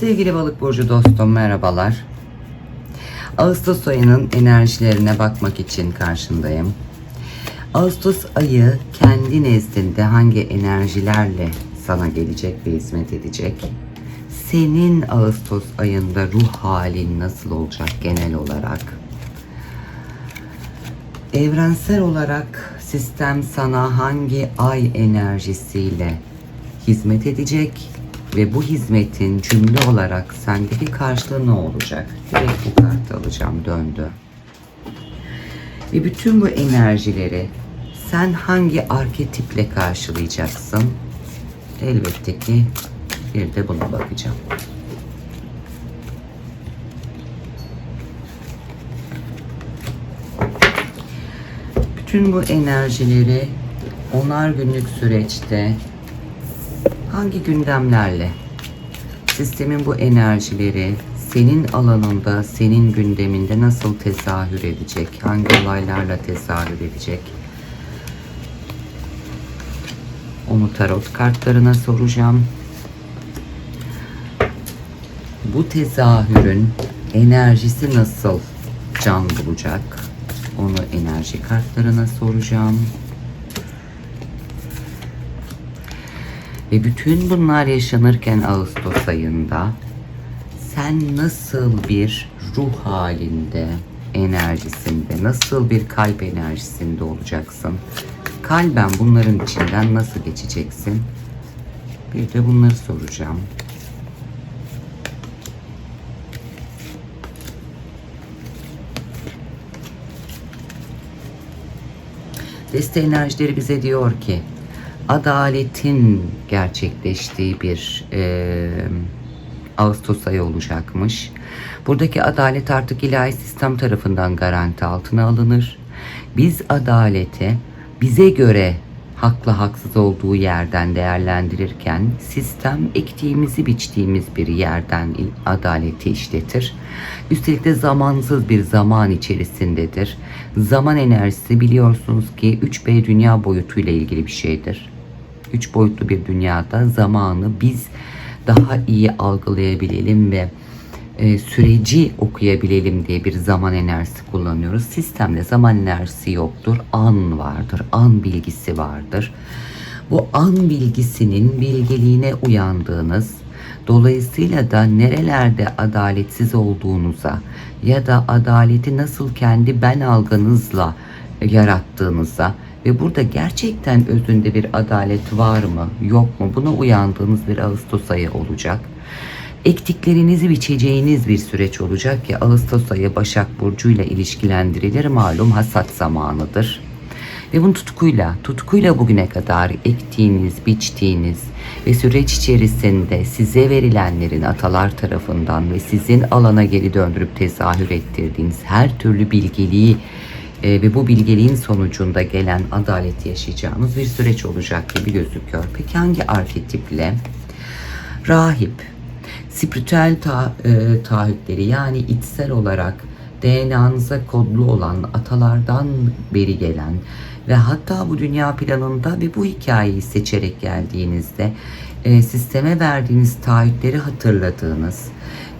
Sevgili balık burcu dostum merhabalar. Ağustos ayının enerjilerine bakmak için karşındayım. Ağustos ayı kendi nezdinde hangi enerjilerle sana gelecek ve hizmet edecek? Senin Ağustos ayında ruh halin nasıl olacak genel olarak? Evrensel olarak sistem sana hangi ay enerjisiyle hizmet edecek ve bu hizmetin cümle olarak sendeki karşılığı ne olacak? Direkt bu kartı alacağım döndü. Ve bütün bu enerjileri sen hangi arketiple karşılayacaksın? Elbette ki bir de buna bakacağım. Bütün bu enerjileri onar günlük süreçte hangi gündemlerle sistemin bu enerjileri senin alanında, senin gündeminde nasıl tezahür edecek? Hangi olaylarla tezahür edecek? Onu tarot kartlarına soracağım. Bu tezahürün enerjisi nasıl can bulacak? Onu enerji kartlarına soracağım. Ve bütün bunlar yaşanırken Ağustos ayında sen nasıl bir ruh halinde, enerjisinde, nasıl bir kalp enerjisinde olacaksın? Kalben bunların içinden nasıl geçeceksin? Bir de bunları soracağım. Deste enerjileri bize diyor ki adaletin gerçekleştiği bir e, Ağustos ayı olacakmış. Buradaki adalet artık ilahi sistem tarafından garanti altına alınır. Biz adaleti bize göre haklı haksız olduğu yerden değerlendirirken sistem ektiğimizi biçtiğimiz bir yerden adaleti işletir. Üstelik de zamansız bir zaman içerisindedir. Zaman enerjisi biliyorsunuz ki 3B dünya boyutuyla ilgili bir şeydir. 3 boyutlu bir dünyada zamanı biz daha iyi algılayabilelim ve e, süreci okuyabilelim diye bir zaman enerjisi kullanıyoruz. Sistemde zaman enerjisi yoktur. An vardır. An bilgisi vardır. Bu an bilgisinin bilgeliğine uyandığınız, dolayısıyla da nerelerde adaletsiz olduğunuza ya da adaleti nasıl kendi ben algınızla yarattığınıza ve burada gerçekten özünde bir adalet var mı, yok mu? Buna uyandığınız bir Ağustos ayı olacak ektiklerinizi biçeceğiniz bir süreç olacak ki Ağustos ayı Başak Burcu ile ilişkilendirilir malum hasat zamanıdır. Ve bunu tutkuyla, tutkuyla bugüne kadar ektiğiniz, biçtiğiniz ve süreç içerisinde size verilenlerin atalar tarafından ve sizin alana geri döndürüp tezahür ettirdiğiniz her türlü bilgeliği e, ve bu bilgeliğin sonucunda gelen adaleti yaşayacağınız bir süreç olacak gibi gözüküyor. Peki hangi arketiple? Rahip, spiritüel ta, e, taahhütleri yani içsel olarak DNA'nıza kodlu olan atalardan beri gelen ve hatta bu dünya planında ve bu hikayeyi seçerek geldiğinizde e, sisteme verdiğiniz taahhütleri hatırladığınız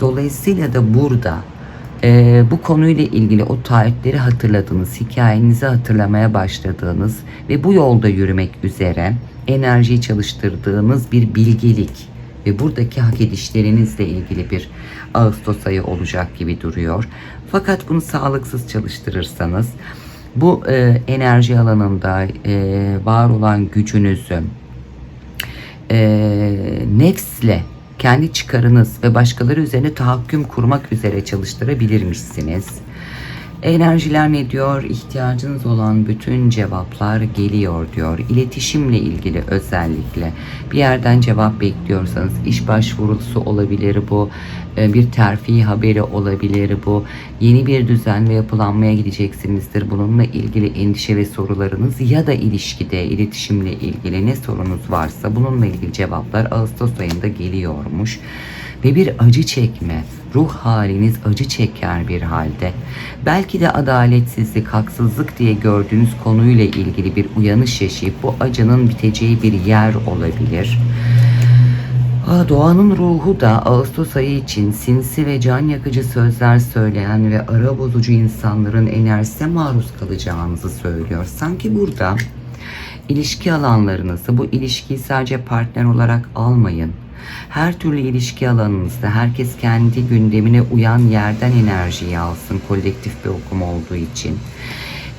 dolayısıyla da burada e, bu konuyla ilgili o taahhütleri hatırladığınız, hikayenizi hatırlamaya başladığınız ve bu yolda yürümek üzere enerjiyi çalıştırdığınız bir bilgelik ve buradaki hak edişlerinizle ilgili bir Ağustos ayı olacak gibi duruyor. Fakat bunu sağlıksız çalıştırırsanız bu e, enerji alanında e, var olan gücünüzü e, nefsle kendi çıkarınız ve başkaları üzerine tahakküm kurmak üzere çalıştırabilirmişsiniz. Enerjiler ne diyor? İhtiyacınız olan bütün cevaplar geliyor diyor. İletişimle ilgili özellikle bir yerden cevap bekliyorsanız iş başvurusu olabilir bu, e, bir terfi haberi olabilir bu, yeni bir düzen ve yapılanmaya gideceksinizdir. Bununla ilgili endişe ve sorularınız ya da ilişkide, iletişimle ilgili ne sorunuz varsa bununla ilgili cevaplar Ağustos ayında geliyormuş ve bir acı çekme, ruh haliniz acı çeker bir halde. Belki de adaletsizlik, haksızlık diye gördüğünüz konuyla ilgili bir uyanış yaşayıp bu acının biteceği bir yer olabilir. Doğanın ruhu da Ağustos ayı için sinsi ve can yakıcı sözler söyleyen ve ara bozucu insanların enerjisine maruz kalacağınızı söylüyor. Sanki burada ilişki alanlarınızı bu ilişkiyi sadece partner olarak almayın. Her türlü ilişki alanınızda herkes kendi gündemine uyan yerden enerjiyi alsın kolektif bir okum olduğu için.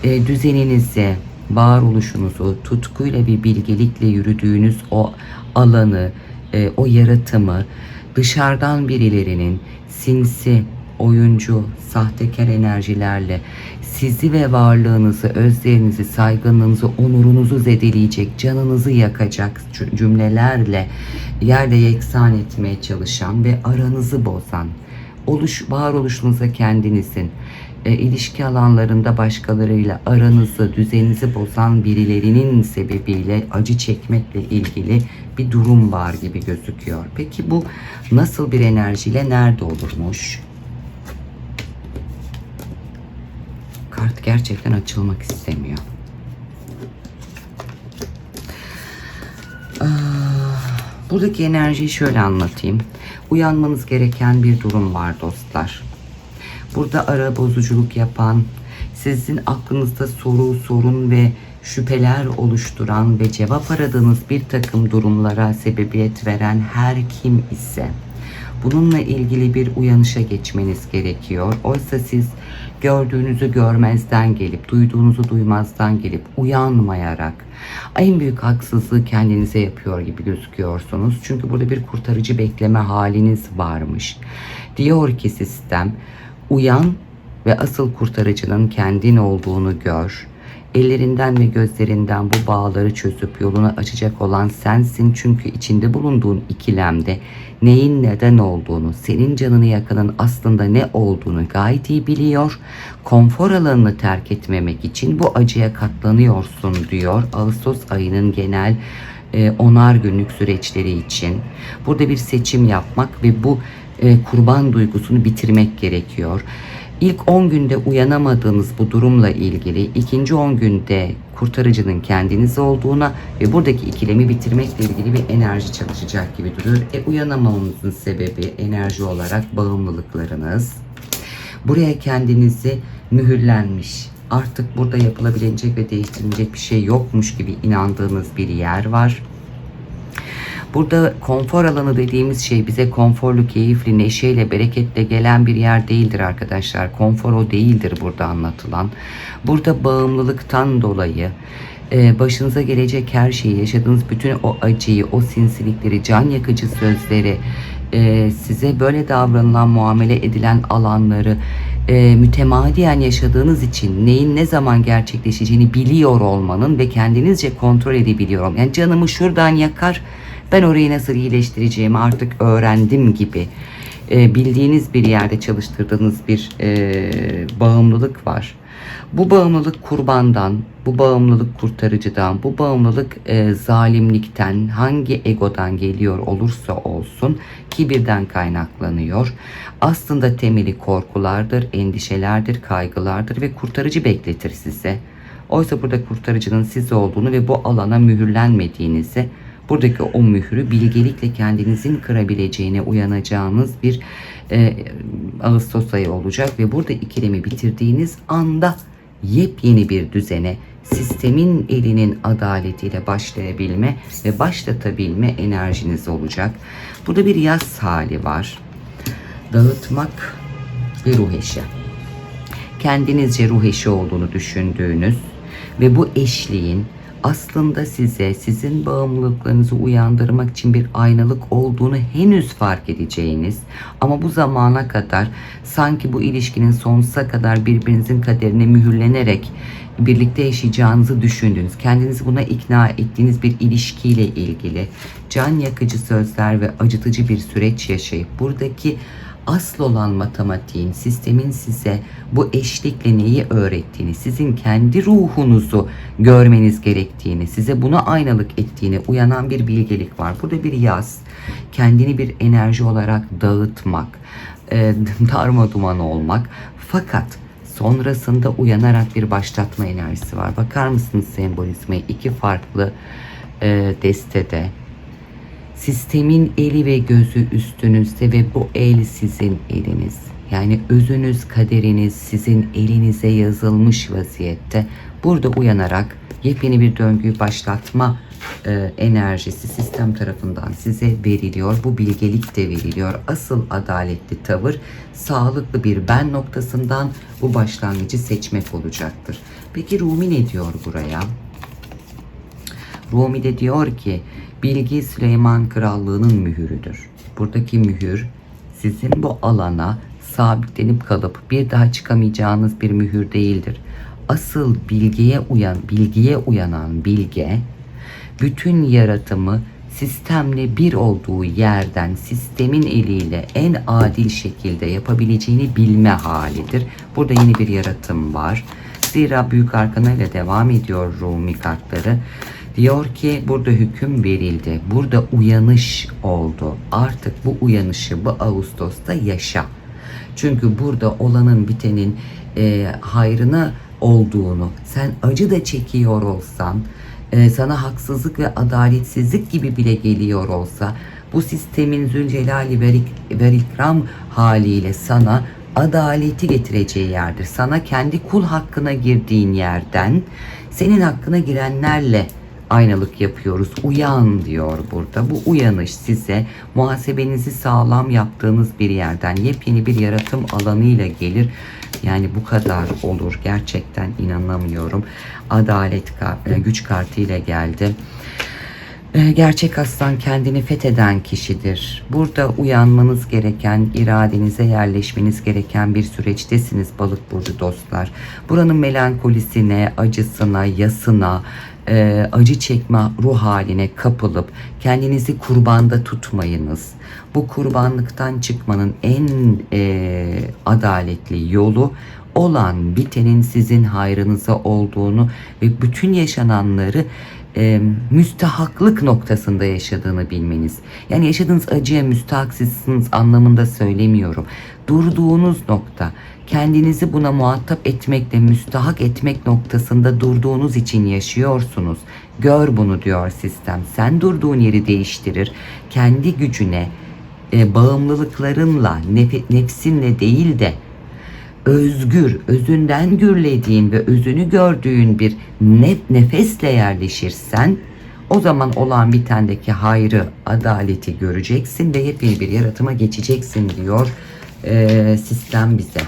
E, düzeninizi, varoluşunuzu, tutkuyla bir bilgelikle yürüdüğünüz o alanı, e, o yaratımı dışarıdan birilerinin sinsi, oyuncu, sahtekar enerjilerle sizi ve varlığınızı, özlerinizi, saygınlığınızı, onurunuzu zedeleyecek, canınızı yakacak cü- cümlelerle yerle yeksan etmeye çalışan ve aranızı bozan, oluş, varoluşunuza kendinizin, e, ilişki alanlarında başkalarıyla aranızı, düzeninizi bozan birilerinin sebebiyle acı çekmekle ilgili bir durum var gibi gözüküyor. Peki bu nasıl bir enerjiyle nerede olurmuş? Kart gerçekten açılmak istemiyor. Buradaki enerjiyi şöyle anlatayım. Uyanmanız gereken bir durum var dostlar. Burada ara bozuculuk yapan, sizin aklınızda soru, sorun ve şüpheler oluşturan ve cevap aradığınız bir takım durumlara sebebiyet veren her kim ise bununla ilgili bir uyanışa geçmeniz gerekiyor. Oysa siz gördüğünüzü görmezden gelip, duyduğunuzu duymazdan gelip, uyanmayarak en büyük haksızlığı kendinize yapıyor gibi gözüküyorsunuz. Çünkü burada bir kurtarıcı bekleme haliniz varmış. Diyor ki sistem, uyan ve asıl kurtarıcının kendin olduğunu gör. Ellerinden ve gözlerinden bu bağları çözüp yolunu açacak olan sensin çünkü içinde bulunduğun ikilemde neyin neden olduğunu, senin canını yakanın aslında ne olduğunu gayet iyi biliyor. Konfor alanını terk etmemek için bu acıya katlanıyorsun diyor. Ağustos ayının genel e, onar günlük süreçleri için. Burada bir seçim yapmak ve bu e, kurban duygusunu bitirmek gerekiyor. İlk 10 günde uyanamadığınız bu durumla ilgili ikinci 10 günde kurtarıcının kendiniz olduğuna ve buradaki ikilemi bitirmekle ilgili bir enerji çalışacak gibi duruyor. E, uyanamamanızın sebebi enerji olarak bağımlılıklarınız. Buraya kendinizi mühürlenmiş, artık burada yapılabilecek ve değiştirilecek bir şey yokmuş gibi inandığınız bir yer var. Burada konfor alanı dediğimiz şey bize konforlu, keyifli, neşeyle, bereketle gelen bir yer değildir arkadaşlar. Konfor o değildir burada anlatılan. Burada bağımlılıktan dolayı e, başınıza gelecek her şeyi, yaşadığınız bütün o acıyı, o sinsilikleri, can yakıcı sözleri, e, size böyle davranılan, muamele edilen alanları e, mütemadiyen yaşadığınız için neyin ne zaman gerçekleşeceğini biliyor olmanın ve kendinizce kontrol edebiliyorum. Yani canımı şuradan yakar, ben orayı nasıl iyileştireceğimi artık öğrendim gibi e, bildiğiniz bir yerde çalıştırdığınız bir e, bağımlılık var. Bu bağımlılık kurbandan, bu bağımlılık kurtarıcıdan, bu bağımlılık e, zalimlikten, hangi egodan geliyor olursa olsun kibirden kaynaklanıyor. Aslında temeli korkulardır, endişelerdir, kaygılardır ve kurtarıcı bekletir size. Oysa burada kurtarıcının siz olduğunu ve bu alana mühürlenmediğinizi, buradaki o mührü bilgelikle kendinizin kırabileceğine uyanacağınız bir e, Ağustos ayı olacak ve burada ikilemi bitirdiğiniz anda yepyeni bir düzene, sistemin elinin adaletiyle başlayabilme ve başlatabilme enerjiniz olacak. Burada bir yaz hali var. Dağıtmak ve ruh eşi kendinizce ruh eşi olduğunu düşündüğünüz ve bu eşliğin aslında size sizin bağımlılıklarınızı uyandırmak için bir aynalık olduğunu henüz fark edeceğiniz ama bu zamana kadar sanki bu ilişkinin sonsuza kadar birbirinizin kaderine mühürlenerek birlikte yaşayacağınızı düşündüğünüz, kendinizi buna ikna ettiğiniz bir ilişkiyle ilgili can yakıcı sözler ve acıtıcı bir süreç yaşayıp buradaki asıl olan matematiğin, sistemin size bu eşlikle neyi öğrettiğini, sizin kendi ruhunuzu görmeniz gerektiğini, size buna aynalık ettiğini uyanan bir bilgelik var. Burada bir yaz, kendini bir enerji olarak dağıtmak, e, darma duman olmak. Fakat sonrasında uyanarak bir başlatma enerjisi var. Bakar mısınız sembolizme? iki farklı e, destede Sistemin eli ve gözü üstünüzde ve bu el sizin eliniz. Yani özünüz, kaderiniz sizin elinize yazılmış vaziyette. Burada uyanarak yepyeni bir döngüyü başlatma e, enerjisi sistem tarafından size veriliyor. Bu bilgelik de veriliyor. Asıl adaletli tavır sağlıklı bir ben noktasından bu başlangıcı seçmek olacaktır. Peki Rumi ne diyor buraya? Rumi de diyor ki bilgi Süleyman Krallığı'nın mühürüdür. Buradaki mühür sizin bu alana sabitlenip kalıp bir daha çıkamayacağınız bir mühür değildir. Asıl bilgiye uyan, bilgiye uyanan bilge bütün yaratımı sistemle bir olduğu yerden sistemin eliyle en adil şekilde yapabileceğini bilme halidir. Burada yeni bir yaratım var. Zira büyük arkana ile devam ediyor Rumi kartları. Diyor ki burada hüküm verildi. Burada uyanış oldu. Artık bu uyanışı bu Ağustos'ta yaşa. Çünkü burada olanın bitenin e, hayrına olduğunu sen acı da çekiyor olsan e, sana haksızlık ve adaletsizlik gibi bile geliyor olsa bu sistemin Zülcelali ve İk- ve ikram haliyle sana adaleti getireceği yerdir. Sana kendi kul hakkına girdiğin yerden senin hakkına girenlerle aynalık yapıyoruz. Uyan diyor burada. Bu uyanış size muhasebenizi sağlam yaptığınız bir yerden yepyeni bir yaratım alanıyla gelir. Yani bu kadar olur. Gerçekten inanamıyorum. Adalet e, güç kartı ile geldi. E, Gerçek aslan kendini fetheden kişidir. Burada uyanmanız gereken, iradenize yerleşmeniz gereken bir süreçtesiniz balık burcu dostlar. Buranın melankolisine, acısına, yasına, e, acı çekme ruh haline kapılıp kendinizi kurbanda tutmayınız. Bu kurbanlıktan çıkmanın en e, adaletli yolu olan bitenin sizin hayrınıza olduğunu ve bütün yaşananları e, müstahaklık noktasında yaşadığını bilmeniz. Yani yaşadığınız acıya müstahaksızsınız anlamında söylemiyorum. Durduğunuz nokta kendinizi buna muhatap etmekle müstahak etmek noktasında durduğunuz için yaşıyorsunuz. Gör bunu diyor sistem. Sen durduğun yeri değiştirir. Kendi gücüne, e, bağımlılıklarınla, nef- nefsinle değil de özgür, özünden gürlediğin ve özünü gördüğün bir ne- nefesle yerleşirsen o zaman olan bitendeki hayrı, adaleti göreceksin ve yepyeni bir yaratıma geçeceksin diyor eee, sistem bize.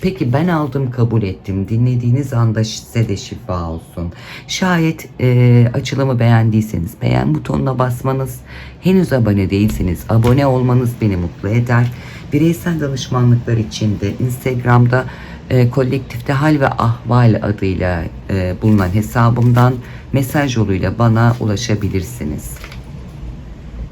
Peki ben aldım kabul ettim. Dinlediğiniz anda size de şifa olsun. Şayet eee, açılımı beğendiyseniz beğen butonuna basmanız, henüz abone değilseniz abone olmanız beni mutlu eder. Bireysel danışmanlıklar için de Instagram'da e, kolektifte hal ve ahval adıyla e, bulunan hesabımdan mesaj yoluyla bana ulaşabilirsiniz.